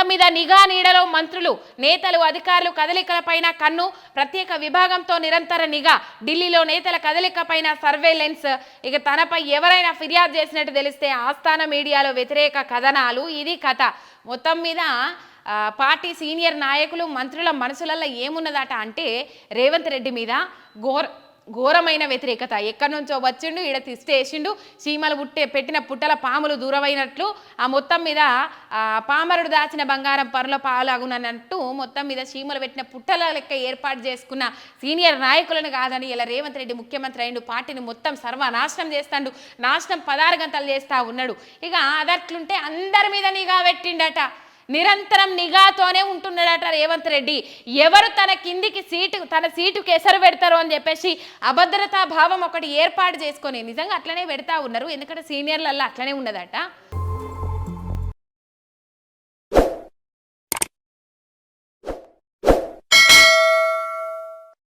మొత్తం మీద నిఘా నీడలో మంత్రులు నేతలు అధికారులు కదలికలపైన కన్ను ప్రత్యేక విభాగంతో నిరంతర నిఘా. ఢిల్లీలో నేతల కదలికపైన సర్వేలెన్స్ ఇక తనపై ఎవరైనా ఫిర్యాదు చేసినట్టు తెలిస్తే ఆస్థాన మీడియాలో వ్యతిరేక కథనాలు. ఇది కథ. మొత్తం మీద పార్టీ సీనియర్ నాయకులు మంత్రుల మనసులలో ఏమున్నదట అంటే రేవంత్ రెడ్డి మీద ఘోర ఘోరమైన వ్యతిరేకత. ఎక్కడి నుంచో వచ్చిండు ఈడ తిష్టేసిండు చీమలు పుట్టే పెట్టిన పుట్టల పాములు దూరమైనట్లు ఆ మొత్తం మీద పామరుడు దాచిన బంగారం పరుల పాలాగునన్నట్టు మొత్తం మీద చీమలు పెట్టిన పుట్టల లెక్క ఏర్పాటు చేసుకున్న సీనియర్ నాయకులను కాదని ఇలా రేవంత్ రెడ్డి ముఖ్యమంత్రి అయిండు పార్టీని మొత్తం సర్వనాశనం చేస్తాడు నాశనం పదారు గంటలు చేస్తా ఉన్నాడు. ఇక అదట్లుంటే అందరి మీద నిఘా పెట్టిండట. నిరంతరం నిఘాతోనే ఉంటున్నాడట రేవంత్ రెడ్డి. ఎవరు తన కిందికి సీటు తన సీటుకి ఎసరు పెడతారు అని చెప్పేసి అభద్రతా భావం ఒకటి ఏర్పాటు చేసుకొని నిజంగా అట్లనే పెడతా ఉన్నారు. ఎందుకంటే సీనియర్లల్లో అట్లనే ఉన్నదట.